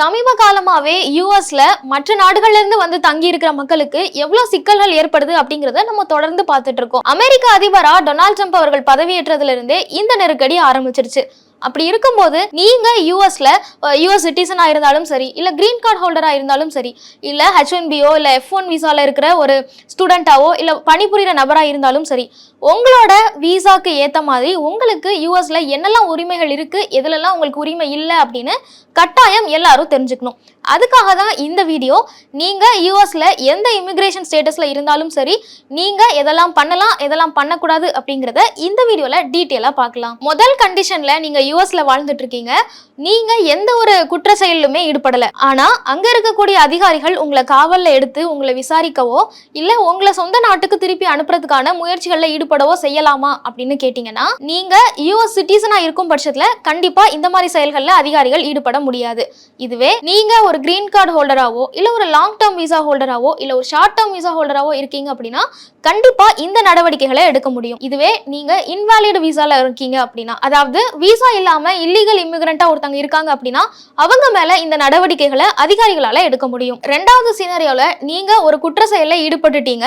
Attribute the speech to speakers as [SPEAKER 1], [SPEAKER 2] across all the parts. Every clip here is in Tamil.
[SPEAKER 1] சமீப காலமாகவே யூஎஸ்ல மற்ற நாடுகள்லேருந்து வந்து தங்கி இருக்கிற மக்களுக்கு எவ்வளோ சிக்கல்கள் ஏற்படுது அப்படிங்கிறத நம்ம தொடர்ந்து பார்த்துட்டு இருக்கோம். அமெரிக்க அதிபரா டொனால்ட் ட்ரம்ப் அவர்கள் பதவியேற்றதுலேருந்தே இந்த நெருக்கடி ஆரம்பிச்சிருச்சு. அப்படி இருக்கும்போது நீங்க யூஎஸ்ல யூஎஸ் சிட்டிசனா இருந்தாலும் சரி இல்ல கிரீன் கார்டு ஹோல்டரா இருந்தாலும் சரி இல்ல ஹெச் ஒன் பிஓ இல்ல எஃப் ஒன் விசால இருக்கிற ஒரு ஸ்டூடெண்டாவோ இல்ல பணிபுரியிற நபரா இருந்தாலும் சரி உங்களோட விசாக்கு ஏத்த மாதிரி உங்களுக்கு யூஎஸ்ல என்னெல்லாம் உரிமைகள் இருக்கு எதுலெல்லாம் உங்களுக்கு உரிமை இல்லை அப்படின்னு கட்டாயம் எல்லாரும் தெரிஞ்சுக்கணும். அதுக்காக தான் இந்த வீடியோ. நீங்கள் யூஎஸில் எந்த இமிக்ரேஷன் ஸ்டேட்டஸில் இருந்தாலும் சரி நீங்கள் எதெல்லாம் பண்ணலாம் எதெல்லாம் பண்ணக்கூடாது அப்படிங்கிறத இந்த வீடியோவில் டீட்டெயிலாக பார்க்கலாம். முதல் கண்டிஷனில் நீங்கள் யூஎஸில் வாழ்ந்துட்டு இருக்கீங்க நீங்க எந்த ஒரு குற்ற செயலுமே ஈடுபடலை. ஆனால் அங்கே இருக்கக்கூடிய அதிகாரிகள் உங்களை காவலில் எடுத்து உங்களை விசாரிக்கவோ இல்லை உங்களை சொந்த நாட்டுக்கு திருப்பி அனுப்புறதுக்கான முயற்சிகளில் ஈடுபடவோ செய்யலாமா அப்படின்னு கேட்டிங்கன்னா நீங்கள் யூஎஸ் சிட்டிசனாக இருக்கும் பட்சத்தில் கண்டிப்பாக இந்த மாதிரி செயல்களில் அதிகாரிகள் ஈடுபட முடியாது. இதுவே நீங்க ஒரு கிரீன் கார்டு ஹோல்டராவோ இல்ல ஒரு லாங் டேர்ம் விசா ஹோல்டராவோ இல்ல ஒரு ஷார்ட் டேர்ம் விசா ஹோல்டராவோ இருக்கீங்க அப்படின்னா கண்டிப்பா இந்த நடவடிக்கைகளை எடுக்க முடியும். இதுவே நீங்க இன்வாலிட் விசால இருக்கீங்க அப்படின்னா அதாவது விசா இல்லாம இல்லீகல் இமிகிரண்டா ஒருத்தவங்க இருக்காங்க அப்படின்னா அவங்க மேல இந்த நடவடிக்கைகளை அதிகாரிகளால எடுக்க முடியும். ரெண்டாவது சீனரியோல நீங்க ஒரு குற்ற செயல ஈடுபட்டுட்டீங்க.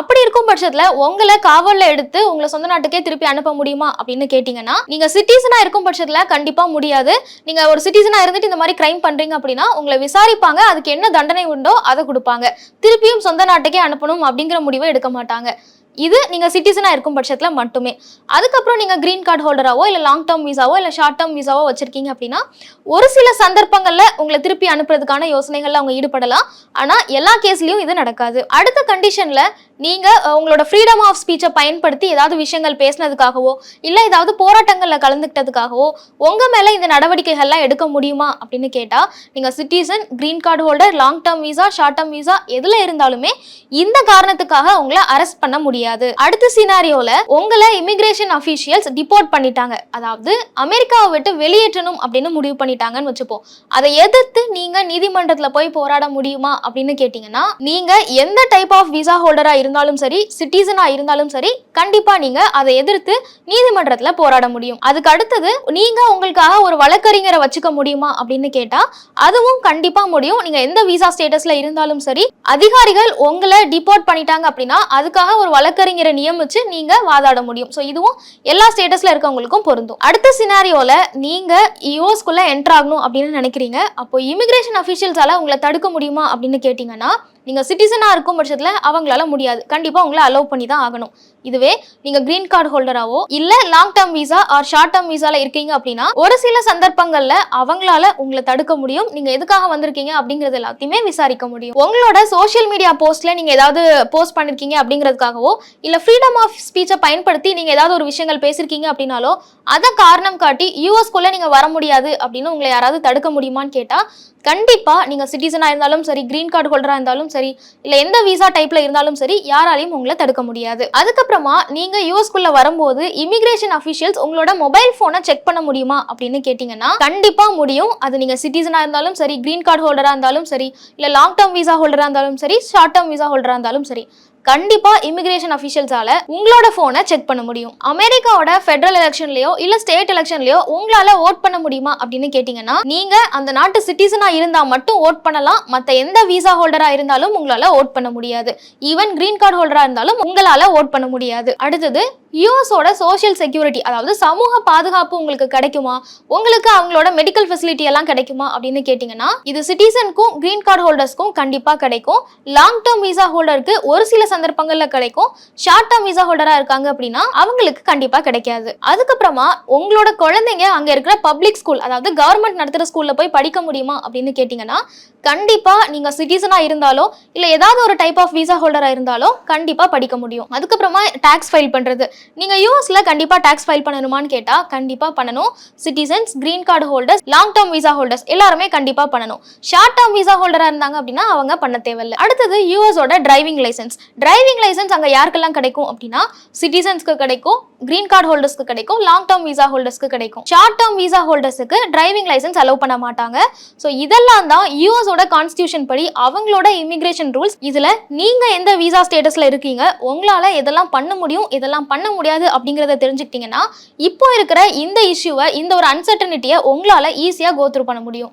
[SPEAKER 1] அப்படி இருக்கும் பட்சத்துல உங்களை காவல்ல எடுத்து உங்களை சொந்த நாட்டுக்கே திருப்பி அனுப்ப முடியுமா அப்படின்னு கேட்டீங்கன்னா நீங்க சிட்டிசனா இருக்கும் பட்சத்துல கண்டிப்பா முடியாது. நீங்க ஒரு சிட்டிசனா இருந்துட்டு இந்த மாதிரி கிரைம் பண்றீங்க அப்படின்னா உங்களை விசாரிப்பாங்க. அதுக்கு என்ன தண்டனை உண்டோ அதை கொடுப்பாங்க. திருப்பியும் சொந்த நாட்டுக்கே அனுப்பணும் அப்படிங்கிற முடிவை எடுக்க மாட்டாங்க. மாட்டாங்க. இது நீங்க சிட்டிசனா இருக்கும் பட்சத்துல மட்டுமே. அதுக்கப்புறம் நீங்க கிரீன் கார்டு ஹோல்டராவோ இல்ல லாங் டேர்ம் விசாவோ இல்ல ஷார்ட் டேர்ம் விசாவோ வச்சிருக்கீங்க அப்படின்னா ஒரு சில சந்தர்ப்பங்கள்ல உங்களை திருப்பி அனுப்புறதுக்கான யோசனைகள்ல அவங்க ஈடுபடலாம். ஆனா எல்லா கேஸ்லயும் இது நடக்காது. அடுத்த கண்டிஷன்ல நீங்க உங்களோட ஃப்ரீடம் ஆஃப் ஸ்பீச்சை பயன்படுத்தி ஏதாவது விஷயங்கள் பேசினதுக்காகவோ இல்ல ஏதாவது போராட்டங்கள்ல கலந்துக்கிட்டதுக்காகவோ உங்க மேல இந்த நடவடிக்கைகள்லாம் எடுக்க முடியுமா அப்படின்னு கேட்டா நீங்க citizen green card holder long term visa short term visa எதுல இருந்தாலுமே இந்த காரணத்துக்காக உங்களை அரெஸ்ட் பண்ண முடியும் முடியாது. அடுத்த சினாரியோல உங்களை இமிகிரேஷன் அஃபீஷியல்ஸ் டிபோர்ட் பண்ணிட்டாங்க. அதாவது அமெரிக்காவை விட்டு வெளியேற்றணும் அப்படின்னு முடிவு பண்ணிட்டாங்கன்னு வச்சுப்போம். அதை எதிர்த்து நீங்க நீதிமன்றத்துல போய் போராட முடியுமா அப்படின்னு கேட்டீங்கன்னா நீங்க எந்த டைப் ஆஃப் விசா ஹோல்டரா இருந்தாலும் சரி சிட்டிசனா இருந்தாலும் சரி கண்டிப்பா நீங்க அதை எதிர்த்து நீதிமன்றத்துல போராட முடியும். அதுக்கு அடுத்தது நீங்க உங்களுக்காக ஒரு வழக்கறிஞரை வச்சுக்க முடியுமா அப்படின்னு கேட்டா அதுவும் கண்டிப்பா முடியும். நீங்க எந்த விசா ஸ்டேட்டஸ்ல இருந்தாலும் சரி அதிகாரிகள் உங்களை டிபோர்ட் பண்ணிட்டாங்க அப்படின்னா அதுக்காக ஒரு வழக்கு வழக்கறிஞரை நியமிச்சு நீங்க வாதாட முடியும். ஸோ இதுவும் எல்லா ஸ்டேட்டஸ்ல இருக்கவங்களுக்கும் பொருந்தும். அடுத்த சினாரியோல நீங்க யூஎஸ்குள்ள என்ட்ராகணும் அப்படின்னு நினைக்கிறீங்க. அப்போ இமிகிரேஷன் அஃபீஷியல்ஸால உங்களை தடுக்க முடியுமா அப்படின்னு கேட்டீங்கன்னா நீங்கள் சிட்டிசனாக இருக்கும் பட்சத்தில் அவங்களால முடியாது. கண்டிப்பாக உங்களை அலோவ் பண்ணி தான் ஆகணும். இதுவே நீங்கள் கிரீன் கார்டு ஹோல்டராகவோ இல்லை long term visa or short term விசாவில் இருக்கீங்க அப்படின்னா ஒரு சில சந்தர்ப்பங்களில் அவங்களால உங்களை தடுக்க முடியும். நீங்கள் எதுக்காக வந்திருக்கீங்க அப்படிங்கிறது எல்லாத்தையுமே விசாரிக்க முடியும். உங்களோட சோஷியல் மீடியா போஸ்ட்ல நீங்கள் ஏதாவது போஸ்ட் பண்ணியிருக்கீங்க அப்படிங்கிறதுக்காகவோ இல்லை ஃப்ரீடம் ஆஃப் ஸ்பீச்சை பயன்படுத்தி நீங்கள் ஏதாவது ஒரு விஷயங்கள் பேசியிருக்கீங்க அப்படின்னாலோ அதை காரணம் காட்டி யூஎஸ்குள்ளே நீங்கள் வர முடியாது அப்படின்னு உங்களை யாராவது தடுக்க முடியுமான்னு கேட்டால் கண்டிப்பாக நீங்கள் சிட்டிசனாக இருந்தாலும் சரி கிரீன் கார்டு ஹோல்டராக இருந்தாலும் சரி இல்ல எந்த விசா டைப்ல இருந்தாலும் சரி யாராலையும் உங்களை தடுக்க முடியாது. அதுக்கப்புறமா நீங்க யூஎஸ்குள்ள வரும்போது இமிகிரேஷன் அஃபீஷியல்ஸ் உங்களோட மொபைல் போனை செக் பண்ண முடியுமா அப்படின்னு கேட்டீங்கன்னா கண்டிப்பா முடியும். அது நீங்க சிட்டிசனா இருந்தாலும் சரி கிரீன் கார்டு ஹோல்டரா இருந்தாலும் சரி இல்ல லாங் டேர்ம் விசா ஹோல்டரா இருந்தாலும் சரி ஷார்ட் டேர்ம் விசா ஹோல்டரா இருந்தாலும் சரி. கண்டிப்பா இமிகிரேஷன் அஃபீஷியல்ஸால உங்களோட போனை செக் பண்ண முடியும். அமெரிக்காவோட ஃபெடரல் எலெக்ஷன்லயோ இல்ல ஸ்டேட் எலெக்ஷன்லயோ உங்களால ஓட் பண்ண முடியுமா அப்படின்னு கேட்டீங்கன்னா நீங்க அந்த நாட்டு சிட்டிசனா இருந்தா மட்டும் ஓட் பண்ணலாம். மத்த எந்த விசா ஹோல்டரா இருந்தாலும் உங்களால ஓட் பண்ண முடியாது. ஈவன் கிரீன் கார்டு ஹோல்டரா இருந்தாலும் உங்களால ஓட் பண்ண முடியாது. அடுத்தது யூஎஸோட சோஷியல் செக்யூரிட்டி அதாவது சமூக பாதுகாப்பு உங்களுக்கு கிடைக்குமா? உங்களுக்கு அவங்களோட மெடிக்கல் ஃபெசிலிட்டி எல்லாம் கிடைக்குமா? அப்படின்னு கேட்டிங்கன்னா இது சிட்டிசனுக்கும் கிரீன் கார்டு ஹோல்டர்ஸ்க்கும் கண்டிப்பாக கிடைக்கும். லாங் டேர்ம் விசா ஹோல்டருக்கு ஒரு சில சந்தர்ப்பங்கள்ல கிடைக்கும். ஷார்ட் டேர்ம் விசா ஹோல்டரா இருக்காங்க அப்படின்னா அவங்களுக்கு கண்டிப்பா கிடைக்காது. அதுக்கப்புறமா உங்களோட குழந்தைங்க அங்க இருக்கிற பப்ளிக் ஸ்கூல் அதாவது கவர்மெண்ட் நடத்துற ஸ்கூல்ல போய் படிக்க முடியுமா அப்படின்னு கேட்டிங்கன்னா கண்டிப்பா நீங்க சிட்டிசனா இருந்தாலோ இல்ல ஏதாவது ஒரு டைப் ஆஃப் விசா ஹோல்டரா இருந்தாலும் கண்டிப்பா படிக்க முடியும். அதுக்கப்புறமா டாக்ஸ் ஃபைல் பண்றது. நீங்க யூஎஸ்ல கண்டிப்பா டாக்ஸ் ஃபைல் பண்ணணுமான்னு கேட்டா கண்டிப்பா பண்ணணும். Citizens green card holders long term visa holders எல்லாருமே கண்டிப்பா பண்ணணும். ஷார்ட் டேர்ம் விசா ஹோல்டரா இருந்தாங்க அப்படின்னா அவங்க பண்ண தேவையில்லை. அடுத்தது யூஎஸோட டிரைவிங் லைசன்ஸ் டிரைவிங் லைசன்ஸ் அங்கே யாருக்கெல்லாம் கிடைக்கும் அப்படின்னா சிட்டிசன்ஸ்க்கு கிடைக்கும் கிரீன் கார்டு ஹோல்டர்ஸ்க்கு கிடைக்கும் லாங் டேர்ம் விசா ஹோல்டர்ஸ்க்கு கிடைக்கும். ஷார்ட் டேர்ம் விசா ஹோல்டர்ஸுக்கு டிரைவிங் லைசன்ஸ் அலோவ் பண்ண மாட்டாங்க. ஸோ இதெல்லாம் தான் யூஎஸோட கான்ஸ்டியூஷன் படி அவங்களோட இமிகிரேஷன் ரூல்ஸ் இதில் நீங்கள் எந்த விசா ஸ்டேட்டஸில் இருக்கீங்க உங்களால் இதெல்லாம் பண்ண முடியும் இதெல்லாம் பண்ண முடியாது அப்படிங்கிறத தெரிஞ்சுக்கிட்டீங்கன்னா இப்போ இருக்கிற இந்த இஷ்யூவை இந்த ஒரு அன்சர்டனிட்டியை உங்களால் ஈஸியாக கோத்ரூ பண்ண முடியும்.